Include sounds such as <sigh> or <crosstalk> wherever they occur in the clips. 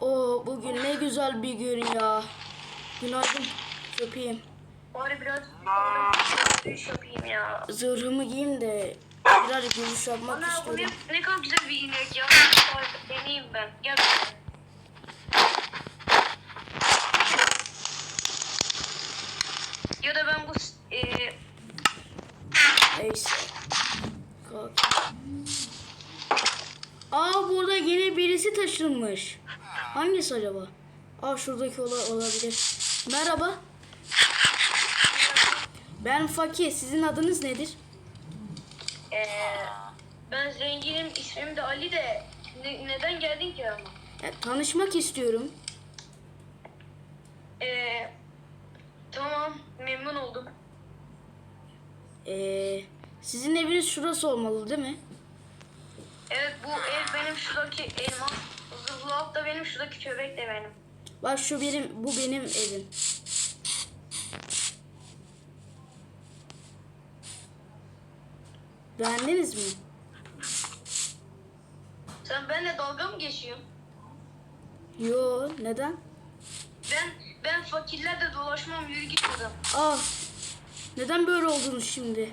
Oo bugün ne güzel bir gün ya. Günaydın köpeğim. Bari biraz iş yapayım ya. Zırhımı giyeyim de biraz görüş yapmak Ana bu ne, istiyorum. ne kadar güzel bir inek ya. Deneyeyim ben. Gel. Ya da ben bu e, Neyse. Kalk. Aa burada yeni birisi taşınmış. Hangisi acaba? Aa şuradaki ola- olabilir. Merhaba. Ben Fakir. Sizin adınız nedir? e, ben zenginim ismim de Ali de ne- neden geldin ki ama? Ya, tanışmak istiyorum. E, tamam memnun oldum. Ee, sizin eviniz şurası olmalı değil mi? Evet bu ev benim şuradaki elmas. Alt da benim şuradaki köpek de benim. Bak şu benim, bu benim evim. Beğendiniz mi? Sen benimle dalga mı geçiyorsun? Yo, neden? Ben ben fakirlerle dolaşmam yürü git buradan. Ah, neden böyle oldunuz şimdi?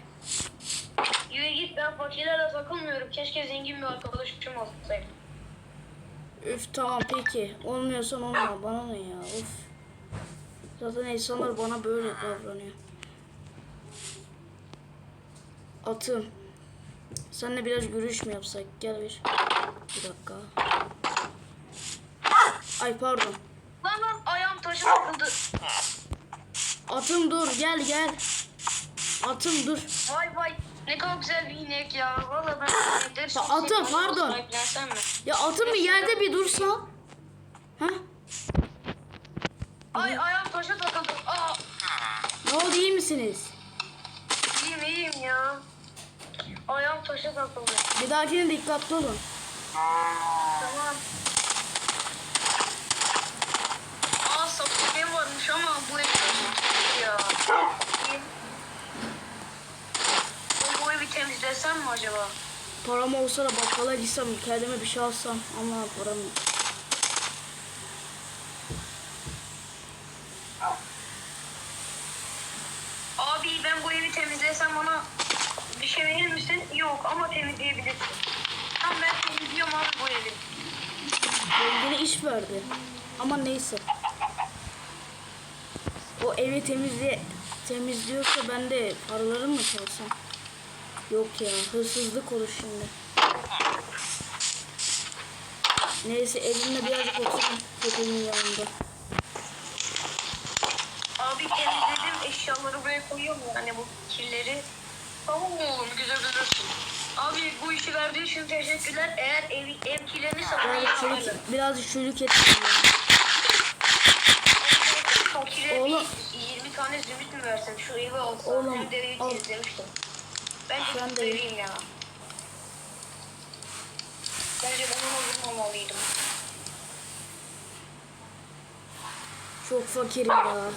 Yürü git ben fakirlerle takılmıyorum. Keşke zengin bir arkadaşım olsaydı. Üf tamam peki. Olmuyorsan olma. Bana ne ya? Of. Zaten insanlar bana böyle davranıyor. Atım. Seninle biraz görüş mü yapsak? Gel bir. Bir dakika. Ay pardon. Lan lan ayağım taşı takıldı. Atım dur gel gel. Atım dur. Vay vay ne kadar güzel bir inek ya. Valla ben inekleri çok atın, seviyorum. pardon. Mi? Ya atım bir yerde bir dursan. Ha? Ay ayağım taşa takıldı. Aa, Ne oldu iyi misiniz? iyiyim iyiyim ya. Ayağım taşa takıldı. Bir dahakine dikkatli olun. Tamam. Aa sapık varmış ama bu ev çok ya. Ben bu evi temizlesem mi acaba? Param olsa da bakkala gitsem kendime bir şey alsam ama param yok. Abi ben bu evi temizlesem bana bir şey verir misin? Yok ama temizleyebilirsin. Tamam ben temizliyorum abi bu evi. Yine iş verdi. Ama neyse. O evi temizle temizliyorsa ben de paraları mı çalsam? Yok ya hırsızlık olur şimdi. Neyse evimde birazcık oturayım köpeğimin yanında. Abi temizledim eşyaları buraya koyuyorum yani bu kirleri. Tamam oğlum güzel güzelsin. Abi bu işi verdiğin için teşekkürler. Eğer ev, ev kirlerini satın Birazcık yaparım. çürük, birazcık çürük ettim ya. Fakire Oğlum. bir 20 tane zümrüt mü versem şu evi alsam. Oğlum, al. temizlemiştim. Ben de- vereyim ya. Bence ben onu vurmamalıydım. Çok fakirim ya.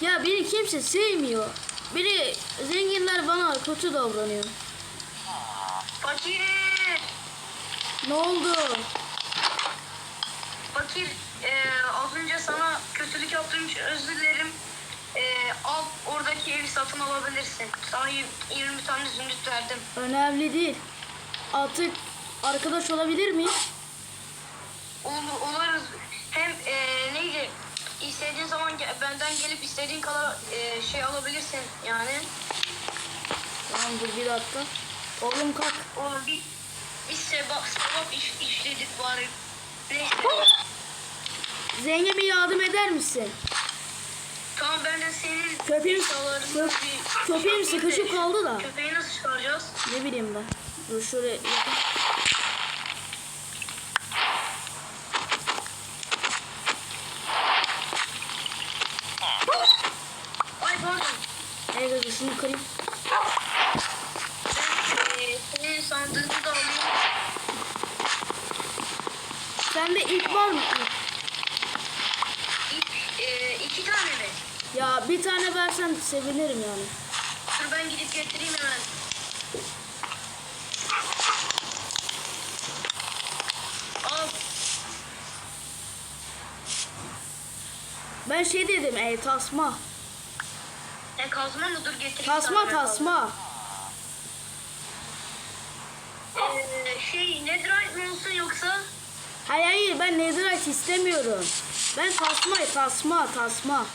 Ya beni kimse sevmiyor. Biri zenginler bana kötü davranıyor. Fakir! Ne oldu? Fakir, e, az önce sana kötülük yaptığım için özür dilerim. E, al oradaki evi satın alabilirsin. Sana y- 20 tane zümrüt verdim. Önemli değil. Artık arkadaş olabilir miyiz? Ol, oluruz. Hem e, neydi? İstediğin zaman benden gelip istediğin kadar e, şey alabilirsin yani. Tamam dur bir dakika. Oğlum kalk. Oğlum bir, bir sebap, sebap iş, işledik bari. Neyse. Bir yardım eder misin? Tamam ben de senin Köpeğim, eşyalarını kö, bir- köpeğim sıkışıp kaldı da. Köpeği nasıl çıkaracağız? Ne bileyim ben. Dur şöyle yapayım. Ay pardon. Evet şunu kırayım. yapabilirim yani. Dur ben gidip getireyim hemen. Al. Ben şey dedim, e, tasma. E, kazma mı? Dur getireyim. Tasma, tasma. Ee, şey, netherite mi olsun yoksa? Hayır hayır, ben netherite istemiyorum. Ben tasma, tasma, tasma.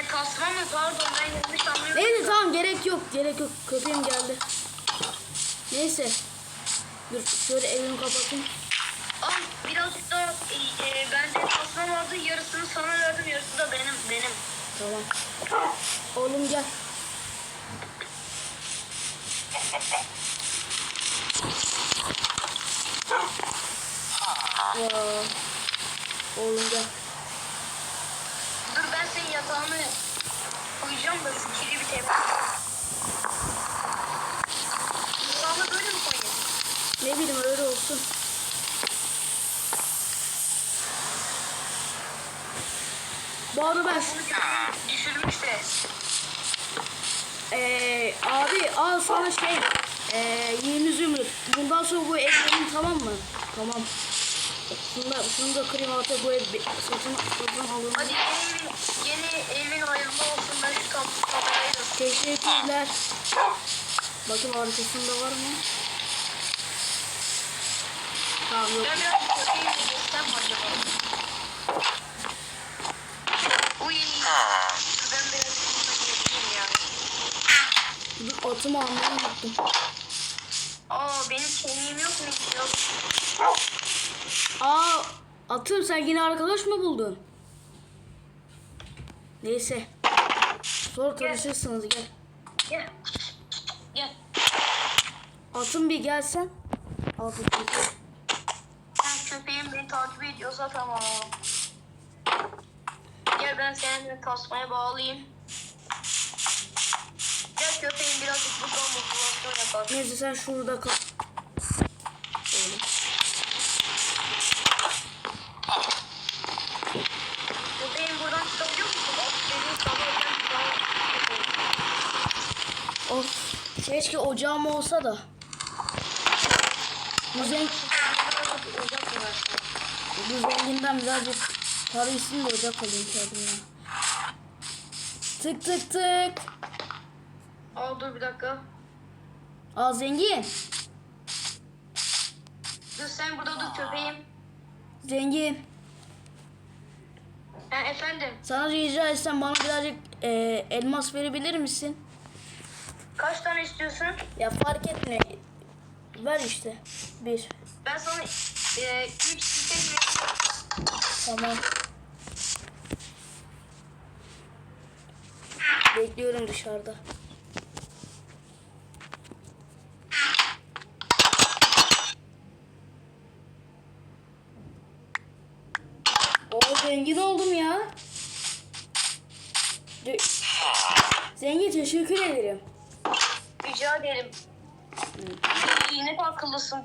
E tasma mı? Pardon ben yanlış anlıyorum. Neyse tamam gerek yok gerek yok. Köpeğim geldi. Neyse. Dur şöyle evimi kapatayım. Al birazcık da e, e, bende tasma vardı. Yarısını sana verdim. Yarısı da benim. Benim. Tamam. Oğlum gel. <laughs> Ya. Oğlum gel. Ben senin yatağını koyacağım da şu kiri bir tepki. Yatağını böyle mi koyayım? Ne bileyim öyle olsun. Bu arada ben düşürmüş de. Ee, abi al sana şey ee, yeni zümrüt. Bundan sonra bu benim tamam mı? Tamam. Şunu da, şunu da kırayım artık bu ev satın, satın alın. Hadi yeni yeni evin hayırlı olsun. Ben şu tam kamerayı da Teşekkürler. Bakayım arkasında var mı? Tamam yok. Ben biraz köpeği görsem mi acaba? Uy. Ben biraz köpeğim ya. Dur atımı almayı unuttum. Aa benim kemiğim yok mu? Yok. Aa atım sen yine arkadaş mı buldun? Neyse. Sonra tanışırsınız gel. Gel. Gel. Atım bir gelsen. Al bakayım. Sen köpeğim beni takip ediyorsa tamam. Gel ben seninle tasmaya bağlayayım. Gel köpeğim birazcık buradan motivasyon yapar. Neyse sen şurada kal. Oğlum. Köpeğim buradan çıkabiliyor musun? Bak dediğin sana özel bir tane Of. Keşke ocağım olsa da. Bu, zen Ocak mı versin? bu zenginden birazcık para isim de ocak alayım kendime. Tık tık tık. Aa dur bir dakika. Aa zengin. Dur sen burada dur köpeğim. Zengin. Ha efendim. Sana rica etsem bana birazcık e, elmas verebilir misin? Kaç tane istiyorsun? Ya fark etmiyor. Ver işte. Bir. Ben sana e, üç veriyorum. Tamam. Bekliyorum dışarıda. Oo zengin oldum ya. Zengin teşekkür ederim. Rica ederim. İyi, ne kadar akıllısın.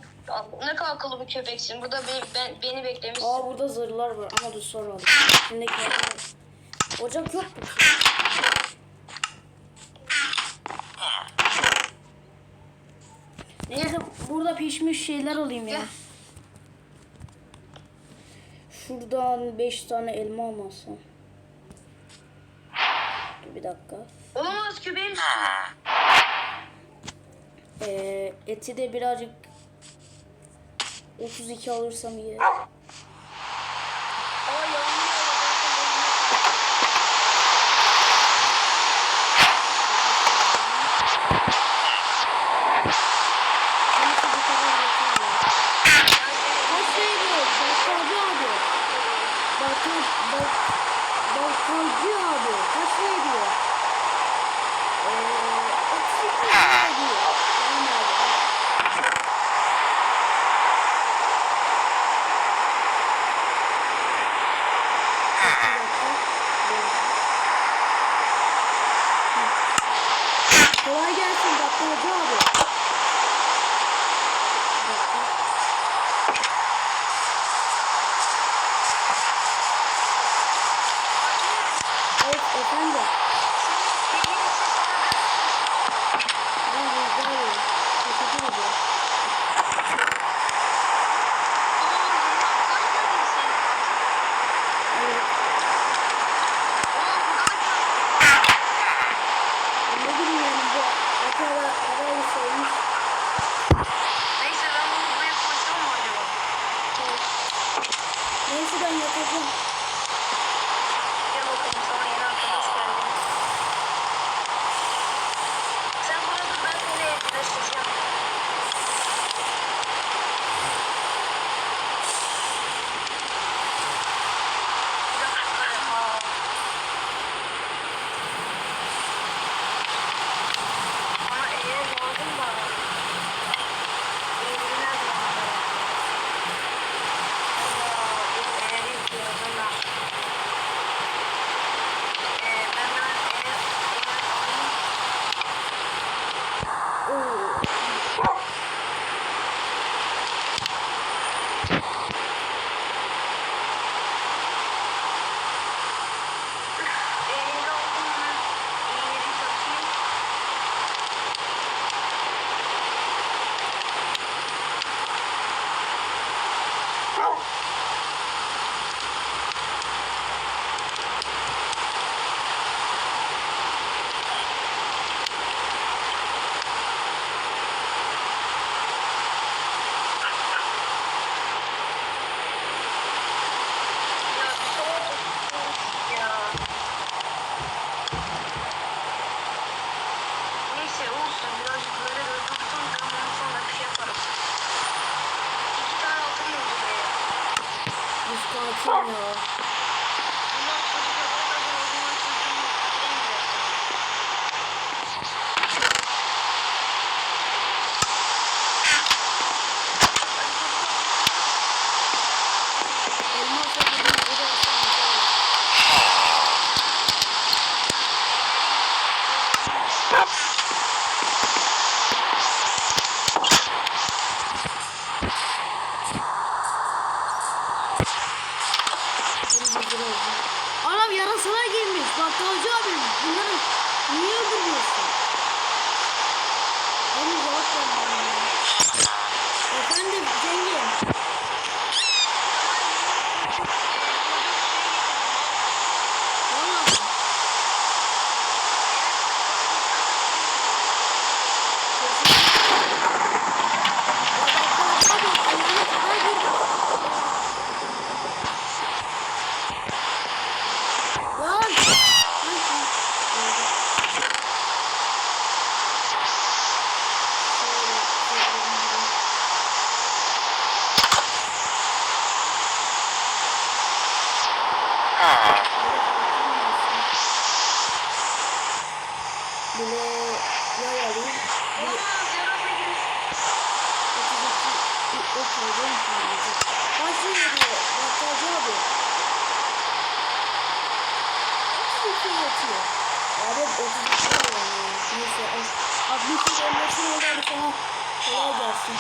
Ne kadar akıllı bir köpeksin. Burada beni, ben, beni beklemişsin. Aa burada zırhlar var ama dur sonra alayım. Şimdi Ocak yok mu? ki? Neyse burada pişmiş şeyler alayım ya. Şuradan 5 tane elma almasam. Dur bir dakika. Olamaz köpeğim. Ee, eti de birazcık 32 alırsam iyi. Bunları niye öldürmüyorsun? Neyse, abi bir kere anlaşılmadan sana kolay gelsin.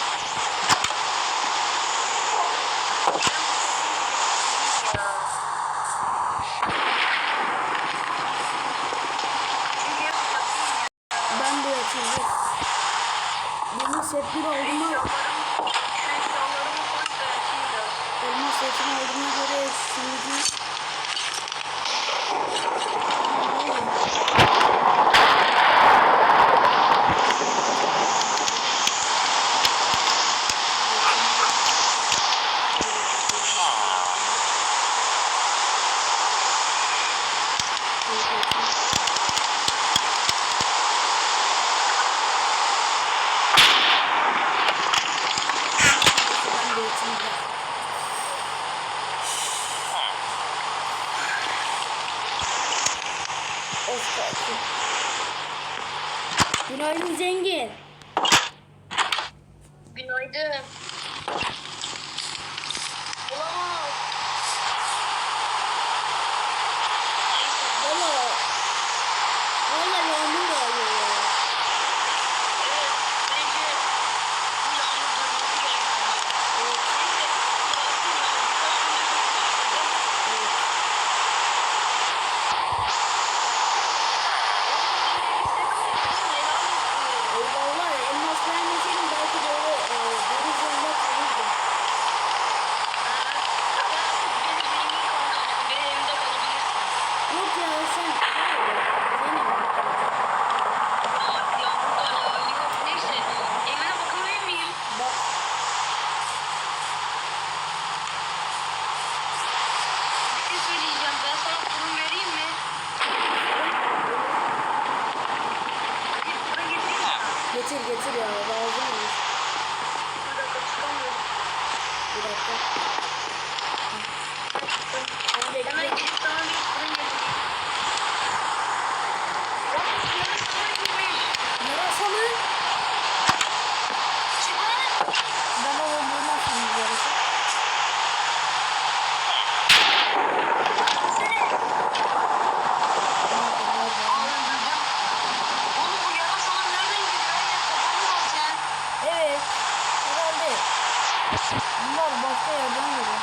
Başka yerden geliyor.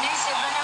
Neyse ben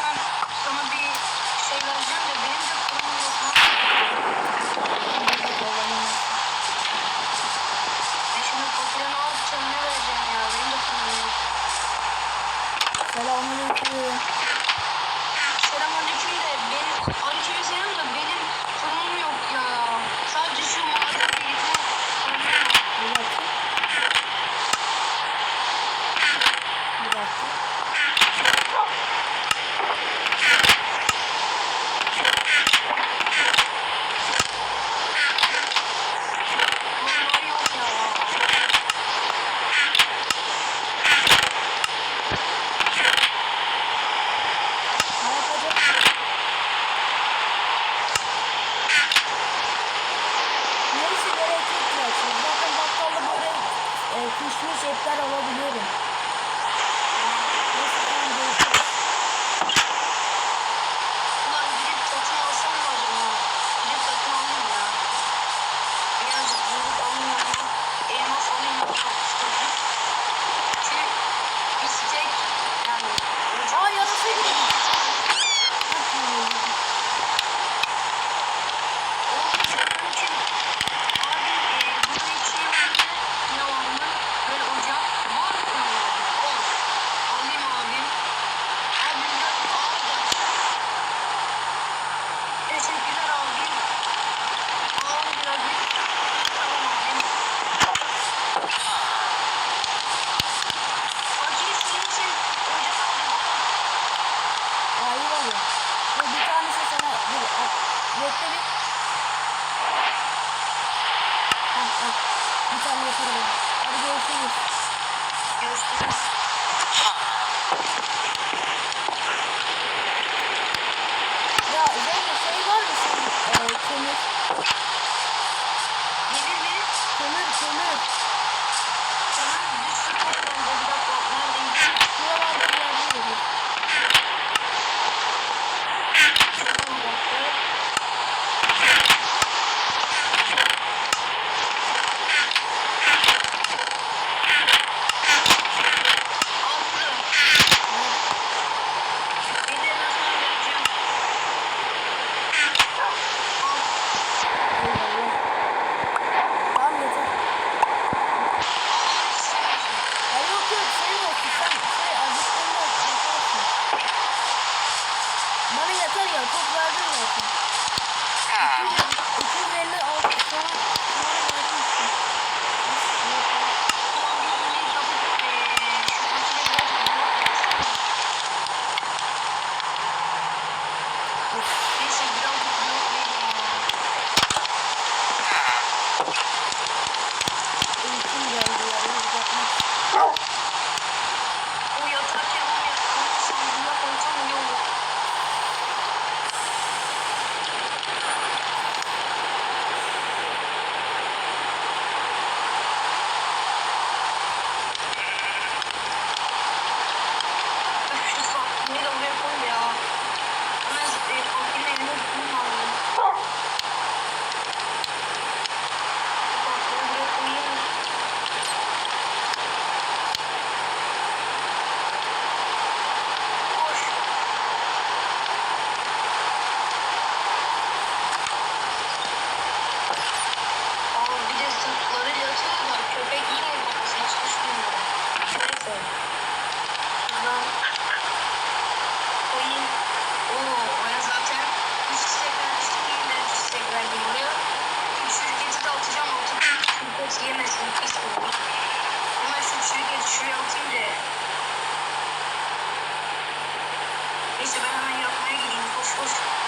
mahirap na yun, yung kuskus.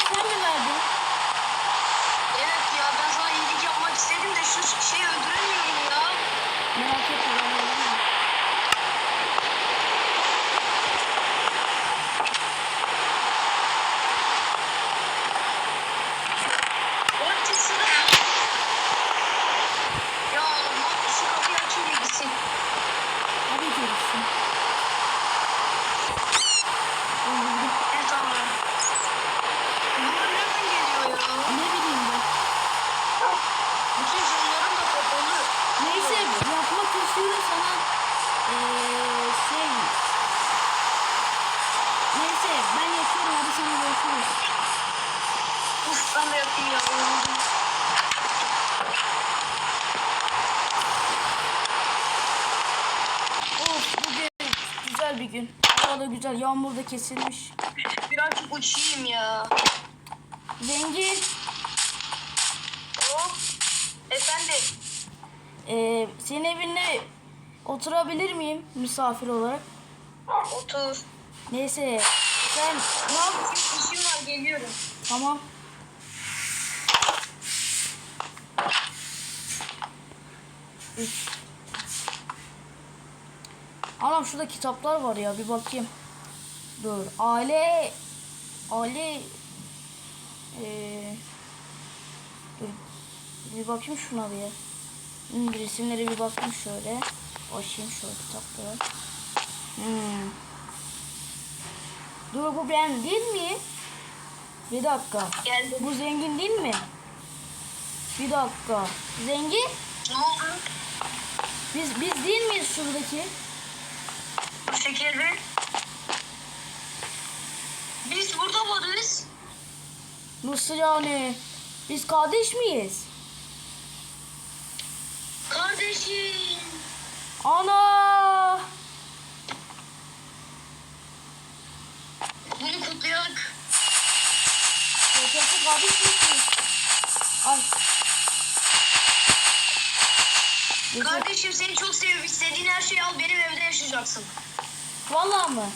Sen mi verdin? Evet ya ben sana iyilik yapmak istedim de şu şeyi öldüremiyorum ya. Merak etme ben öldürürüm. Ortasına. Ya Allah şu kapıyı açayım da gitsin. Hadi görüşsün. Öldürdüm. Evet tamam. Bunlar nereden geliyor ya? Ne bileyim ben. Bütün camlarım da kapalı. Neyse yapmak istiyorum sana eee şey Neyse ben yatıyorum hadi sana görüşürüz. Uf ben de yapayım ya. yoruldum. Of bugün güzel bir gün. Hava da güzel yağmur da kesilmiş. Birazcık uçayım ya. Zengin Oh. Efendim. eee senin evinde oturabilir miyim misafir olarak? Otur. Neyse sen ne yap? İşim var geliyorum. Tamam. Anam şurada kitaplar var ya bir bakayım. Dur. Aile aile eee dur. Bir bakayım şuna bir. Hmm, resimlere bir bakayım şöyle. Açayım şöyle kitapları. Hmm. Dur bu ben değil mi? Bir dakika. Geldim. Bu zengin değil mi? Bir dakika. Zengin? Biz biz değil miyiz şuradaki? Bu şekilde. Biz burada varız. Nasıl yani? Biz kardeş miyiz? Kardeşim. Ana! Bunu kutlayalım. Yaşasın kardeş misiniz? Ay. Kardeşim seni çok seviyorum. İstediğin her şeyi al. Benim evde yaşayacaksın. Vallahi mı?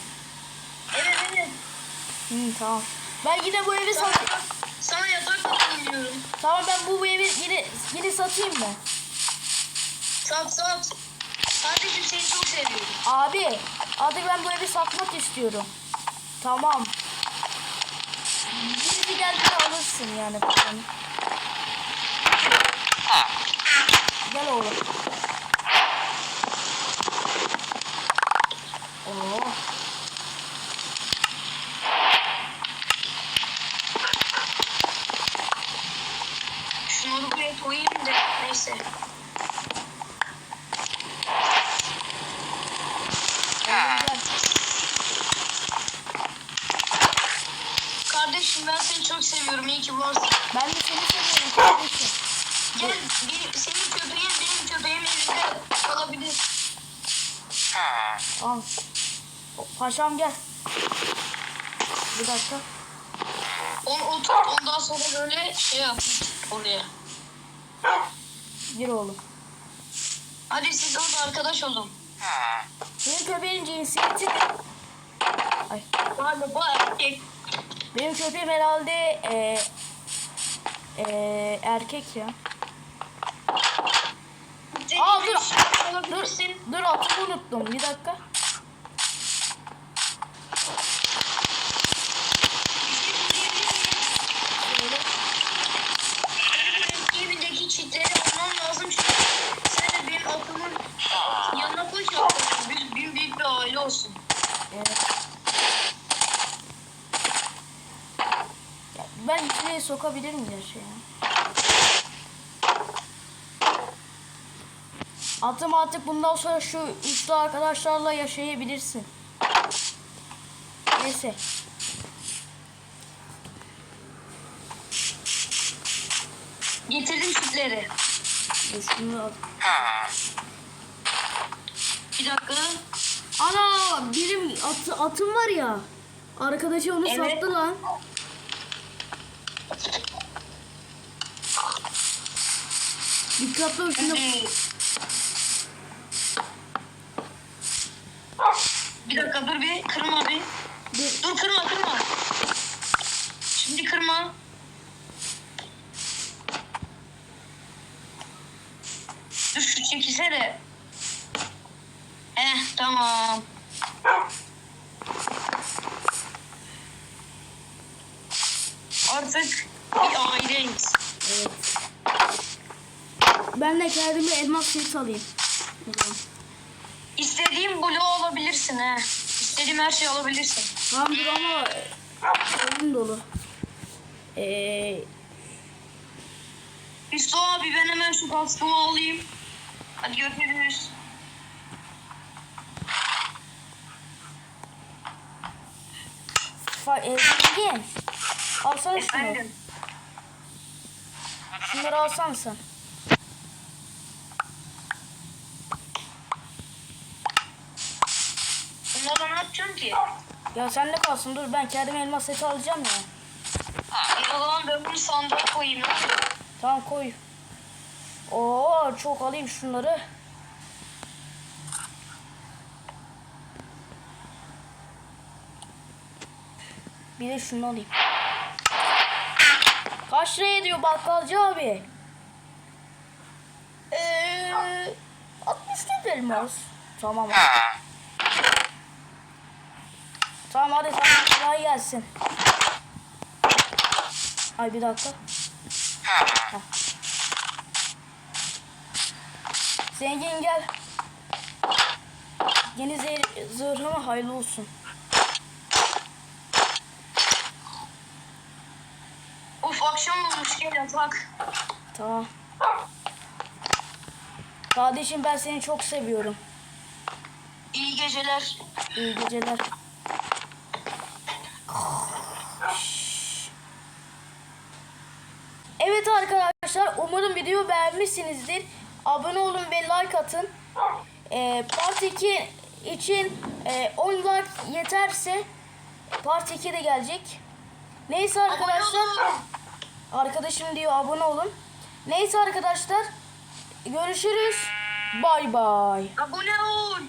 Hı, tamam. Ben yine bu evi Sana, satayım. sana yatak bakayım diyorum. Tamam ben bu evi yine, yine satayım mı? Sat sat. Kardeşim seni çok seviyorum. Abi, artık ben bu evi satmak istiyorum. Tamam. Birisi geldiğinde alırsın yani. Gel oğlum. Oo. Şunları buraya koyayım da neyse. Kardeşim ben seni çok seviyorum. İyi ki varsın. Ben de seni seviyorum kardeşim. Gel bir, senin köpeğin benim köpeğim evinde kalabilir. Al. Paşam gel. Bir dakika. Onu otur ondan sonra böyle şey yap oraya. Gir oğlum. Hadi siz orada arkadaş olun. Senin köpeğin cinsiyeti? Ay. Galiba erkek. Benim köpeğim herhalde eee eee erkek ya. Aa, dur. Dur, dur atımı unuttum. Bir dakika. Şöyle. Benim evindeki çitleri almam lazım çünkü sen de benim atımın yanına koş ya. Biz büyük, büyük bir aile olsun. Evet. Ya ben içine sokabilir miyim ya şey ya? Atım artık bundan sonra şu üçlü arkadaşlarla yaşayabilirsin. Neyse. Getirdim çitleri. Dur şunu al. Bir dakika. Ana benim atı, atım var ya. Arkadaşı onu Evet. sattı lan. Dikkatli ol. Şimdi Bir dakika dur bir kırma bir. Dur. Dur kırma kırma. Şimdi kırma. Dur şu çekilse de. Heh tamam. Artık bir aileyiz. Evet. Ben de kendime set alayım. O zaman. İstediğin bloğu alabilirsin he. İstediğin her şeyi alabilirsin. Tamamdır ama e, oyun dolu. Ee, Hüsnü abi ben hemen şu kaskımı alayım. Hadi görüşürüz. fa- e, Zengin. Alsana şunu. Efendim. Şunları alsana sen. Yapacağım ki? Ya sen de kalsın dur ben kendime elmas seti alacağım ya. E, o zaman ben bunu sandığa koyayım. Tamam koy. Oo çok alayım şunları. Bir de şunu alayım. Kaç lira ediyor bakkalcı abi? Eee 64 elmas. Tamam. Tamam hadi tamam kolay gelsin. Ay bir dakika. Heh. Zengin gel. Yeni zırhıma hayırlı olsun. Of akşam olmuş gel yatak. Tamam. Kardeşim ben seni çok seviyorum. İyi geceler. İyi geceler. Evet arkadaşlar umarım video beğenmişsinizdir. Abone olun ve like atın. Ee, part 2 için e, 10 like yeterse part 2 de gelecek. Neyse arkadaşlar. Arkadaşım diyor abone olun. Neyse arkadaşlar. Görüşürüz. Bay bay. Abone ol.